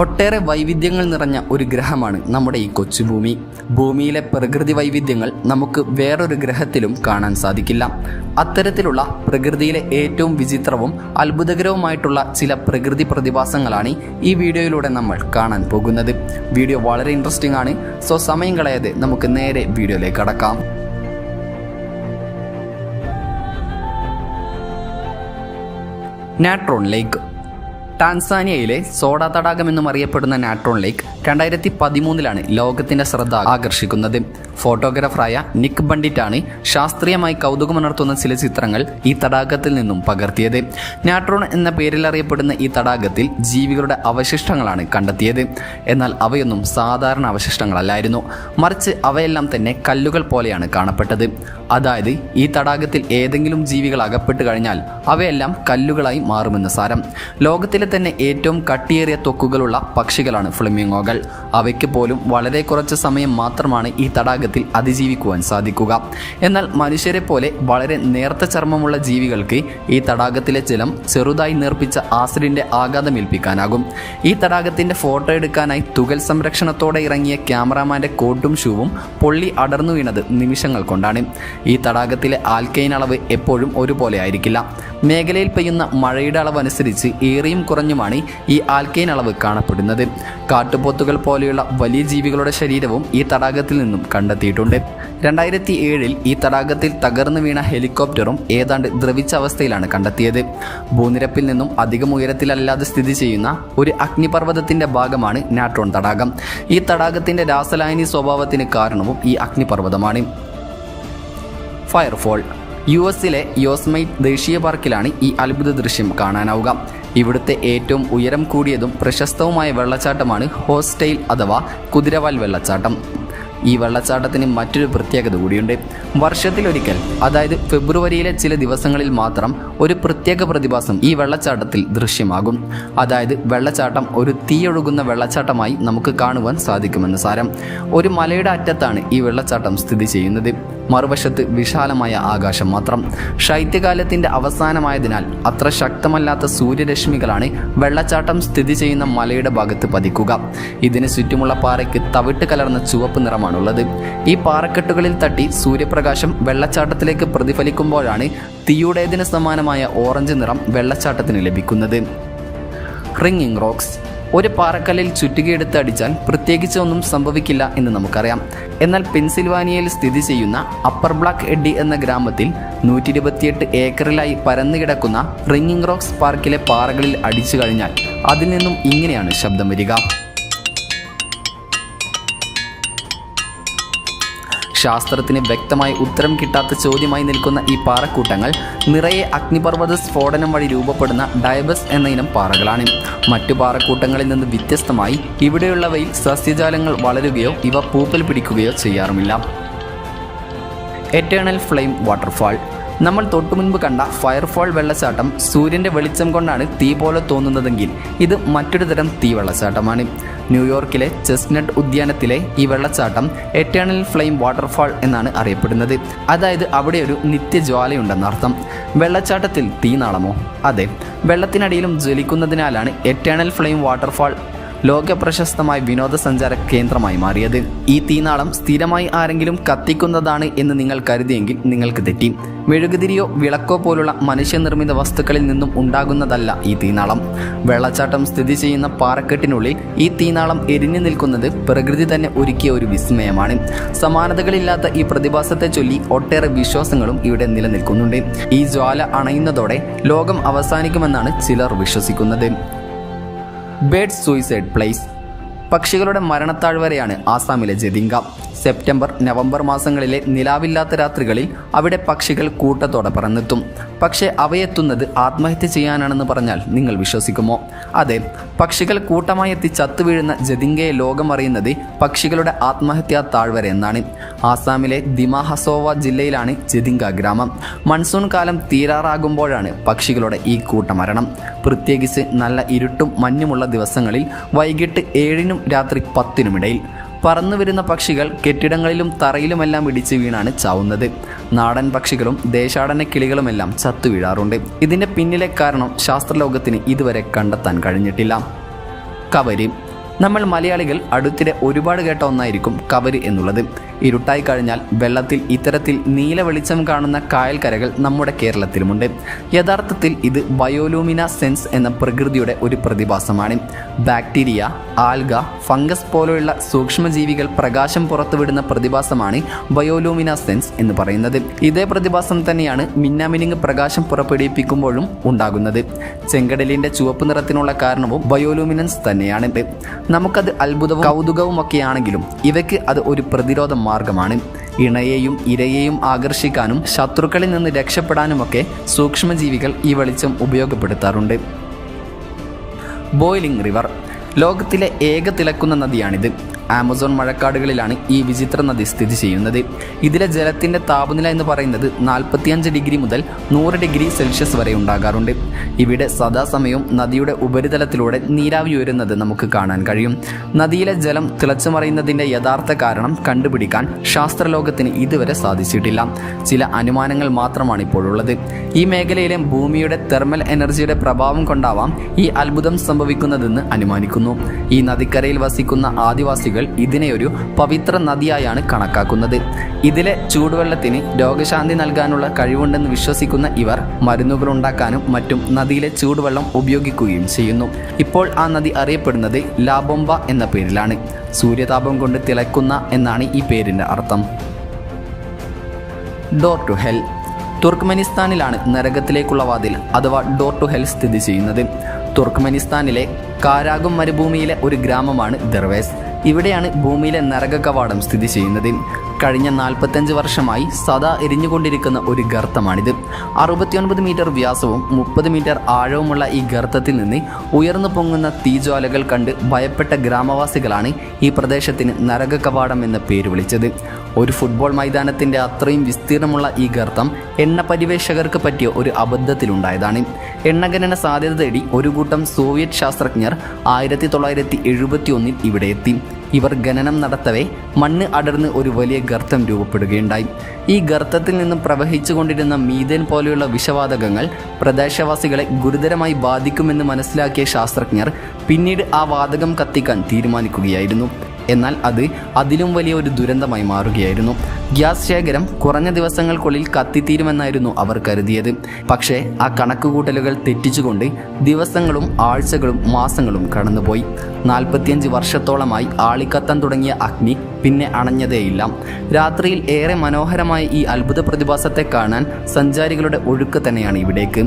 ഒട്ടേറെ വൈവിധ്യങ്ങൾ നിറഞ്ഞ ഒരു ഗ്രഹമാണ് നമ്മുടെ ഈ കൊച്ചുഭൂമി ഭൂമിയിലെ പ്രകൃതി വൈവിധ്യങ്ങൾ നമുക്ക് വേറൊരു ഗ്രഹത്തിലും കാണാൻ സാധിക്കില്ല. അത്തരത്തിലുള്ള പ്രകൃതിയിലെ ഏറ്റവും വിചിത്രവും അത്ഭുതകരവുമായിട്ടുള്ള ചില പ്രകൃതി പ്രതിഭാസങ്ങളാണ് ഈ വീഡിയോയിലൂടെ നമ്മൾ കാണാൻ പോകുന്നത്. വീഡിയോ വളരെ ഇൻട്രസ്റ്റിംഗ് ആണ്. സോ സമയം കളയാതെ നമുക്ക് നേരെ വീഡിയോയിലേക്ക് കടക്കാം. Natron lake. ടാൻസാനിയയിലെ സോഡ തടാകം എന്നും അറിയപ്പെടുന്ന നാട്രോൺ ലേക്ക് രണ്ടായിരത്തി പതിമൂന്നിലാണ് ലോകത്തിന്റെ ശ്രദ്ധ ആകർഷിക്കുന്നത്. ഫോട്ടോഗ്രാഫറായ നിക്ക് ബണ്ടിറ്റാണ് ശാസ്ത്രീയമായി കൗതുകമുണർത്തുന്ന ചില ചിത്രങ്ങൾ ഈ തടാകത്തിൽ നിന്നും പകർത്തിയത്. നാട്രോൺ എന്ന പേരിൽ അറിയപ്പെടുന്ന ഈ തടാകത്തിൽ ജീവികളുടെ അവശിഷ്ടങ്ങളാണ് കണ്ടെത്തിയത്. എന്നാൽ അവയൊന്നും സാധാരണ അവശിഷ്ടങ്ങളല്ലായിരുന്നു. മറിച്ച് അവയെല്ലാം തന്നെ കല്ലുകൾ പോലെയാണ് കാണപ്പെട്ടത്. അതായത് ഈ തടാകത്തിൽ ഏതെങ്കിലും ജീവികൾ അകപ്പെട്ട് കഴിഞ്ഞാൽ അവയെല്ലാം കല്ലുകളായി മാറുമെന്ന് സാരം. ലോകത്തിലെ തന്നെ ഏറ്റവും കട്ടിയേറിയ തൊക്കുകളുള്ള പക്ഷികളാണ് ഫ്ലമിംഗോകൾ. അവയ്ക്ക് പോലും വളരെ കുറച്ച് സമയം മാത്രമാണ് ഈ തടാകത്തിൽ അതിജീവിക്കുവാൻ സാധിക്കുക. എന്നാൽ മനുഷ്യരെ പോലെ വളരെ നേർത്ത ചർമ്മമുള്ള ജീവികൾക്ക് ഈ തടാകത്തിലെ ജലം ചെറുതായി നേർപ്പിച്ച ആസിഡിന്റെ ആഘാതമേൽപ്പിക്കാനാകും. ഈ തടാകത്തിന്റെ ഫോട്ടോ എടുക്കാനായി തുകൽ സംരക്ഷണത്തോടെ ഇറങ്ങിയ ക്യാമറാമാന്റെ കോട്ടും ഷൂവും പൊള്ളി അടർന്നു വീണത് നിമിഷങ്ങൾ കൊണ്ടാണ്. ഈ തടാകത്തിലെ ആൽക്കൈൻ അളവ് എപ്പോഴും ഒരുപോലെ ആയിരിക്കില്ല. മേഖലയിൽ പെയ്യുന്ന മഴയുടെ അളവ് അനുസരിച്ച് ഏറിയും കുറഞ്ഞുമാണ് ഈ ആൽക്കൈൻ അളവ് കാണപ്പെടുന്നത്. കാട്ടുപോത്തുകൾ പോലെയുള്ള വലിയ ജീവികളുടെ ശരീരവും ഈ തടാകത്തിൽ നിന്നും കണ്ടെത്തിയിട്ടുണ്ട്. രണ്ടായിരത്തി ഏഴിൽ ഈ തടാകത്തിൽ തകർന്നു വീണ ഹെലികോപ്റ്ററും ഏതാണ്ട് ദ്രവിച്ച അവസ്ഥയിലാണ് കണ്ടെത്തിയത്. ഭൂനിരപ്പിൽ നിന്നും അധികം ഉയരത്തിലല്ലാതെ സ്ഥിതി ചെയ്യുന്ന ഒരു അഗ്നിപർവതത്തിന്റെ ഭാഗമാണ് നാട്രോൺ തടാകം. ഈ തടാകത്തിന്റെ രാസലായനി സ്വഭാവത്തിന് കാരണവും ഈ അഗ്നിപർവതമാണ്. ഫയർഫോൾ. യു എസിലെ യോസ്മൈറ്റ് ദേശീയ പാർക്കിലാണ് ഈ അത്ഭുത ദൃശ്യം കാണാനാവുക. ഇവിടുത്തെ ഏറ്റവും ഉയരം കൂടിയതും പ്രശസ്തവുമായ വെള്ളച്ചാട്ടമാണ് ഹോസ്റ്റൈൽ അഥവാ കുതിരവാൽ വെള്ളച്ചാട്ടം. ഈ വെള്ളച്ചാട്ടത്തിന് മറ്റൊരു പ്രത്യേകത കൂടിയുണ്ട്. വർഷത്തിലൊരിക്കൽ അതായത് ഫെബ്രുവരിയിലെ ചില ദിവസങ്ങളിൽ മാത്രം ഒരു പ്രത്യേക പ്രതിഭാസം ഈ വെള്ളച്ചാട്ടത്തിൽ ദൃശ്യമാകും. അതായത് വെള്ളച്ചാട്ടം ഒരു തീയൊഴുകുന്ന വെള്ളച്ചാട്ടമായി നമുക്ക് കാണുവാൻ സാധിക്കുമെന്ന് സാരം. ഒരു മലയുടെ അറ്റത്താണ് ഈ വെള്ളച്ചാട്ടം സ്ഥിതി ചെയ്യുന്നത്. മറുവശത്ത് വിശാലമായ ആകാശം മാത്രം. ശൈത്യകാലത്തിന്റെ അവസാനമായതിനാൽ അത്ര ശക്തമല്ലാത്ത സൂര്യരശ്മികളാണ് വെള്ളച്ചാട്ടം സ്ഥിതി ചെയ്യുന്ന മലയുടെ ഭാഗത്ത് പതിക്കുക. ഇതിന് ചുറ്റുമുള്ള പാറയ്ക്ക് തവിട്ട് കലർന്ന ചുവപ്പ് നിറമാണുള്ളത് ഈ പാറക്കെട്ടുകളിൽ തട്ടി സൂര്യപ്രകാശം വെള്ളച്ചാട്ടത്തിലേക്ക് പ്രതിഫലിക്കുമ്പോഴാണ് തീയുടേതിന് സമാനമായ ഓറഞ്ച് നിറം വെള്ളച്ചാട്ടത്തിന് ലഭിക്കുന്നത്. Ringing rocks. ഒരു പാറക്കല്ലിൽ ചുറ്റുകയെടുത്ത് അടിച്ചാൽ പ്രത്യേകിച്ച് ഒന്നും സംഭവിക്കില്ല എന്ന് നമുക്കറിയാം. എന്നാൽ പെൻസിൽവാനിയയിൽ സ്ഥിതി ചെയ്യുന്ന അപ്പർ ബ്ലാക്ക് എഡ്ഡി എന്ന ഗ്രാമത്തിൽ നൂറ്റി ഇരുപത്തിയെട്ട് ഏക്കറിലായി പരന്നു കിടക്കുന്ന റിങ്ങിങ് റോക്സ് പാർക്കിലെ പാറകളിൽ അടിച്ചു കഴിഞ്ഞാൽ അതിൽ നിന്നും ഇങ്ങനെയാണ് ശബ്ദം വരിക. ശാസ്ത്രത്തിന് വ്യക്തമായി ഉത്തരം കിട്ടാത്ത ചോദ്യമായി നിൽക്കുന്ന ഈ പാറക്കൂട്ടങ്ങൾ നിറയെ അഗ്നിപർവത സ്ഫോടനം വഴി രൂപപ്പെടുന്ന ഡയബസ് എന്ന ഇനം പാറകളാണ്. മറ്റു പാറക്കൂട്ടങ്ങളിൽ നിന്ന് വ്യത്യസ്തമായി ഇവിടെയുള്ളവയിൽ സസ്യജാലങ്ങൾ വളരുകയോ ഇവ പൂപ്പൽ പിടിക്കുകയോ ചെയ്യാറുമില്ല. എറ്റേണൽ ഫ്ലെയിം വാട്ടർഫാൾ നമ്മൾ തൊട്ടു മുൻപ് കണ്ട ഫയർഫോൾ വെള്ളച്ചാട്ടം സൂര്യന്റെ വെളിച്ചം കൊണ്ടാണ് തീ പോലെ തോന്നുന്നതെങ്കിൽ ഇത് മറ്റൊരു തരം തീ വെള്ളച്ചാട്ടമാണ് ന്യൂയോർക്കിലെ ചെസ്നട്ട് ഉദ്യാനത്തിലെ ഈ വെള്ളച്ചാട്ടം എറ്റേണൽ ഫ്ലെയിം വാട്ടർഫാൾ എന്നാണ് അറിയപ്പെടുന്നത്. അതായത് അവിടെ ഒരു നിത്യജ്വാലയുണ്ടെന്നർത്ഥം. വെള്ളച്ചാട്ടത്തിൽ തീനാളമോ അതെ. വെള്ളത്തിനടിയിലും ജ്വലിക്കുന്നതിനാലാണ് എറ്റേണൽ ഫ്ലെയിം വാട്ടർഫാൾ ലോക പ്രശസ്തമായ വിനോദസഞ്ചാര കേന്ദ്രമായി മാറിയത്. ഈ തീനാളം സ്ഥിരമായി ആരെങ്കിലും കത്തിക്കുന്നതാണ് എന്ന് നിങ്ങൾ കരുതിയെങ്കിൽ നിങ്ങൾക്ക് തെറ്റി. മെഴുകുതിരിയോ വിളക്കോ പോലുള്ള മനുഷ്യനിർമ്മിത വസ്തുക്കളിൽ നിന്നും ഉണ്ടാകുന്നതല്ല ഈ തീനാളം. വെള്ളച്ചാട്ടം സ്ഥിതി ചെയ്യുന്ന പാറക്കെട്ടിനുള്ളിൽ ഈ തീനാളം എരിഞ്ഞു നിൽക്കുന്നത് പ്രകൃതി തന്നെ ഒരുക്കിയ ഒരു വിസ്മയമാണ്. സമാനതകളില്ലാത്ത ഈ പ്രതിഭാസത്തെ ചൊല്ലി ഒട്ടേറെ വിശ്വാസങ്ങളും ഇവിടെ നിലനിൽക്കുന്നുണ്ട്. ഈ ജ്വാല അണയുന്നതോടെ ലോകം അവസാനിക്കുമെന്നാണ് ചിലർ വിശ്വസിക്കുന്നത്. Bed suicide place. പക്ഷികളുടെ മരണത്താഴ്വരയാണ് ആസാമിലെ ജതിങ്ക. സെപ്റ്റംബർ നവംബർ മാസങ്ങളിലെ നിലാവില്ലാത്ത രാത്രികളിൽ അവിടെ പക്ഷികൾ കൂട്ടത്തോടെ പറന്നെത്തും. പക്ഷേ അവയെത്തുന്നത് ആത്മഹത്യ ചെയ്യാനാണെന്ന് പറഞ്ഞാൽ നിങ്ങൾ വിശ്വസിക്കുമോ? അതെ പക്ഷികൾ കൂട്ടമായി എത്തി ചത്തുവീഴുന്ന ജതിങ്കയെ ലോകം അറിയുന്നത് പക്ഷികളുടെ ആത്മഹത്യാ താഴ്വര എന്നാണ്. ആസാമിലെ ദിമാഹസോവ ജില്ലയിലാണ് ജതിങ്ക ഗ്രാമം. മൺസൂൺ കാലം തീരാറാകുമ്പോഴാണ് പക്ഷികളുടെ ഈ കൂട്ടമരണം. പ്രത്യേകിച്ച് നല്ല ഇരുട്ടും മഞ്ഞുമുള്ള ദിവസങ്ങളിൽ വൈകിട്ട് ഏഴിനും രാത്രി പത്തിനുമിടയിൽ പറന്നു വരുന്ന പക്ഷികൾ കെട്ടിടങ്ങളിലും തറയിലുമെല്ലാം ഇടിച്ചു വീണാണ് ചാവുന്നത്. നാടൻ പക്ഷികളും ദേശാടന കിളികളുമെല്ലാം ചത്തു വീഴാറുണ്ട്. ഇതിന്റെ പിന്നിലെ കാരണം ശാസ്ത്രലോകത്തിന് ഇതുവരെ കണ്ടെത്താൻ കഴിഞ്ഞിട്ടില്ല. കവരി. നമ്മൾ മലയാളികൾ അടുത്തിടെ ഒരുപാട് കേട്ട ഒന്നായിരിക്കും കവര് എന്നുള്ളത്. ഇരുട്ടായി കഴിഞ്ഞാൽ വെള്ളത്തിൽ ഇത്തരത്തിൽ നീല വെളിച്ചം കാണുന്ന കായൽക്കരകൾ നമ്മുടെ കേരളത്തിലുമുണ്ട്. യഥാർത്ഥത്തിൽ ഇത് ബയോലൂമിന സെൻസ് എന്ന പ്രകൃതിയുടെ ഒരു പ്രതിഭാസമാണ്. ബാക്ടീരിയ ആൽഗ ഫംഗസ് പോലെയുള്ള സൂക്ഷ്മജീവികൾ പ്രകാശം പുറത്തുവിടുന്ന പ്രതിഭാസമാണ് ബയോലൂമിന സെൻസ് എന്ന് പറയുന്നത്. ഇതേ പ്രതിഭാസം തന്നെയാണ് മിന്നാമിനിങ് പ്രകാശം പുറപ്പെടുവിപ്പിക്കുമ്പോഴും ഉണ്ടാകുന്നത്. ചെങ്കടലിന്റെ ചുവപ്പ് നിറത്തിനുള്ള കാരണവും ബയോലൂമിനൻസ് തന്നെയാണ്. നമുക്കത് അത്ഭുതവും കൗതുകവും ഒക്കെയാണെങ്കിലും ഇവയ്ക്ക് അത് ഒരു പ്രതിരോധ മാർഗമാണ്. ഇണയെയും ഇരയെയും ആകർഷിക്കാനും ശത്രുക്കളിൽ നിന്ന് രക്ഷപ്പെടാനുമൊക്കെ സൂക്ഷ്മജീവികൾ ഈ വെളിച്ചം ഉപയോഗപ്പെടുത്താറുണ്ട്. Boiling river. ലോകത്തിലെ ഏക തിളക്കുന്ന നദിയാണിത്. ആമസോൺ മഴക്കാടുകളിലാണ് ഈ വിചിത്ര നദി സ്ഥിതി ചെയ്യുന്നത്. ഇതിലെ ജലത്തിന്റെ താപനില എന്ന് പറയുന്നത് നാൽപ്പത്തിയഞ്ച് ഡിഗ്രി മുതൽ നൂറ് ഡിഗ്രി സെൽഷ്യസ് വരെ ഉണ്ടാകാറുണ്ട്. ഇവിടെ സദാസമയവും നദിയുടെ ഉപരിതലത്തിലൂടെ നീരാവി ഉയരുന്നത് നമുക്ക് കാണാൻ കഴിയും. നദിയിലെ ജലം തിളച്ചു മറയുന്നതിന്റെ യഥാർത്ഥ കാരണം കണ്ടുപിടിക്കാൻ ശാസ്ത്രലോകത്തിന് ഇതുവരെ സാധിച്ചിട്ടില്ല. ചില അനുമാനങ്ങൾ മാത്രമാണ് ഇപ്പോഴുള്ളത് ഈ മേഖലയിലെ ഭൂമിയുടെ തെർമൽ എനർജിയുടെ പ്രഭാവം കൊണ്ടാവാം ഈ അത്ഭുതം സംഭവിക്കുന്നതെന്ന് അനുമാനിക്കുന്നു. ഈ നദിക്കരയിൽ വസിക്കുന്ന ആദിവാസികൾ ഇതിനെ ഒരു പവിത്ര നദിയായാണ് കണക്കാക്കുന്നത്. ഇതിലെ ചൂടുവെള്ളത്തിന് രോഗശാന്തി നൽകാനുള്ള കഴിവുണ്ടെന്ന് വിശ്വസിക്കുന്ന ഇവർ മരുന്നുകൾ ഉണ്ടാക്കാനും മറ്റും നദിയിലെ ചൂടുവെള്ളം ഉപയോഗിക്കുകയും ചെയ്യുന്നു. ഇപ്പോൾ ആ നദി അറിയപ്പെടുന്നത് ലാബൊമ്പ എന്ന പേരിലാണ്. സൂര്യതാപം കൊണ്ട് തിളക്കുന്ന എന്നാണ് ഈ പേരിന്റെ അർത്ഥം. Door to hell. തുർക്ക്മെനിസ്ഥാനിലാണ് നരകത്തിലേക്കുള്ള വാതിൽ അഥവാ ഡോർ ടു ഹെൽ സ്ഥിതി ചെയ്യുന്നത്. തുർക്ക്മെനിസ്ഥാനിലെ കാരാഗും മരുഭൂമിയിലെ ഒരു ഗ്രാമമാണ് ദർവേസ്. ഇവിടെയാണ് ഭൂമിയിലെ നരക കവാടം സ്ഥിതി ചെയ്യുന്നത്. കഴിഞ്ഞ നാൽപ്പത്തഞ്ച് വർഷമായി സദാ എരിഞ്ഞുകൊണ്ടിരിക്കുന്ന ഒരു ഗർത്തമാണിത്. അറുപത്തിയൊൻപത് മീറ്റർ വ്യാസവും മുപ്പത് മീറ്റർ ആഴവുമുള്ള ഈ ഗർത്തത്തിൽ നിന്ന് ഉയർന്നു പൊങ്ങുന്ന തീജ്വാലകൾ കണ്ട് ഭയപ്പെട്ട ഗ്രാമവാസികളാണ് ഈ പ്രദേശത്തിന് നരക കവാടം എന്ന പേര് വിളിച്ചത്. ഒരു ഫുട്ബോൾ മൈതാനത്തിന്റെ അത്രയും വിസ്തീർണമുള്ള ഈ ഗർത്തം എണ്ണ പരിവേഷകർക്ക് പറ്റിയ ഒരു അബദ്ധത്തിലുണ്ടായതാണ്. എണ്ണഖനന സാധ്യത തേടി ഒരു കൂട്ടം സോവിയറ്റ് ശാസ്ത്രജ്ഞർ ആയിരത്തി തൊള്ളായിരത്തി എഴുപത്തി ഒന്നിൽ ഇവിടെ എത്തി. ഇവർ ഖനനം നടത്തവേ മണ്ണ് അടർന്ന് ഒരു വലിയ ഗർത്തം രൂപപ്പെടുകയുണ്ടായി. ഈ ഗർത്തത്തിൽ നിന്നും പ്രവഹിച്ചുകൊണ്ടിരുന്ന മീഥേൻ പോലെയുള്ള വിഷവാതകങ്ങൾ പ്രദേശവാസികളെ ഗുരുതരമായി ബാധിക്കുമെന്ന് മനസ്സിലാക്കിയ ശാസ്ത്രജ്ഞർ പിന്നീട് ആ വാതകം കത്തിക്കാൻ തീരുമാനിക്കുകയായിരുന്നു. എന്നാൽ അത് അതിലും വലിയ ഒരു ദുരന്തമായി മാറുകയായിരുന്നു. ഗ്യാസ് ശേഖരം കുറഞ്ഞ ദിവസങ്ങൾക്കുള്ളിൽ കത്തിത്തീരുമെന്നായിരുന്നു അവർ കരുതിയത്. പക്ഷേ ആ കണക്കുകൂട്ടലുകൾ തെറ്റിച്ചുകൊണ്ട് ദിവസങ്ങളും ആഴ്ചകളും മാസങ്ങളും കടന്നുപോയി. നാൽപ്പത്തിയഞ്ച് വർഷത്തോളമായി ആളിക്കത്താൻ തുടങ്ങിയ അഗ്നി പിന്നെ അണഞ്ഞതേയില്ല. രാത്രിയിൽ ഏറെ മനോഹരമായ ഈ അത്ഭുത പ്രതിഭാസത്തെ കാണാൻ സഞ്ചാരികളുടെ ഒഴുക്ക് തന്നെയാണ് ഇവിടേക്ക്.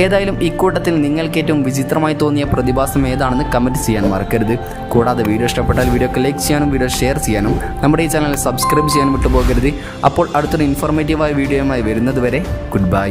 ഏതായാലും ഇക്കൂട്ടത്തിൽ നിങ്ങൾക്ക് ഏറ്റവും വിചിത്രമായി തോന്നിയ പ്രതിഭാസം ഏതാണെന്ന് കമന്റ് ചെയ്യാൻ മറക്കരുത്. കൂടാതെ വീഡിയോ ഇഷ്ടപ്പെട്ടാൽ വീഡിയോക്ക് ലൈക്ക് ചെയ്യാനും വീഡിയോ ഷെയർ ചെയ്യാനും നമ്മുടെ ഈ ചാനൽ സബ്സ്ക്രൈബ് ചെയ്യാനും വിട്ടുപോകരുത്. അപ്പോൾ അടുത്തൊരു ഇൻഫോർമേറ്റീവായ വീഡിയോയുമായി വരുന്നത് വരെ ഗുഡ് ബൈ